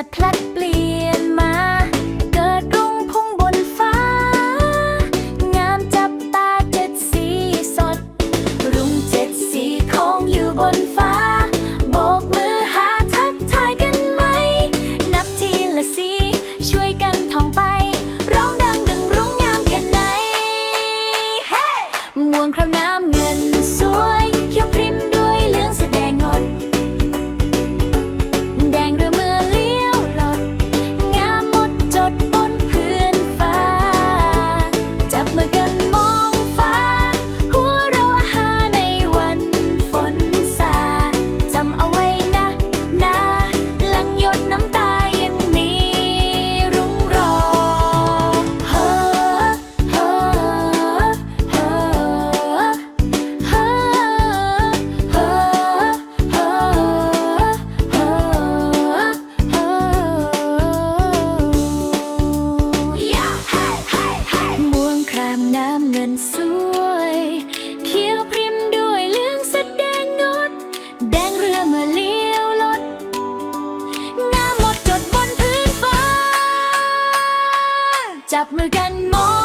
จัดพลัดเปลี่ยนมา เกิดรุ่งพุ่งบนฟ้า งามจับตาเจ็ดสีสด รุ่งเจ็ดสีของอยู่บนฟ้า โบกมือหาทักทายกันไหม นับทีละสีช่วยกันท่องไป ร้องดังดังรุ่งงามแค่ไหน Hey! ม่วงครามน้ำ งินสวย เขียวพริมด้วยเหลืองแสดงงด แดงเรือเมื่อเลี้ยวรถงามหมดจดบนพื้นฟ้า จับมือกันมอง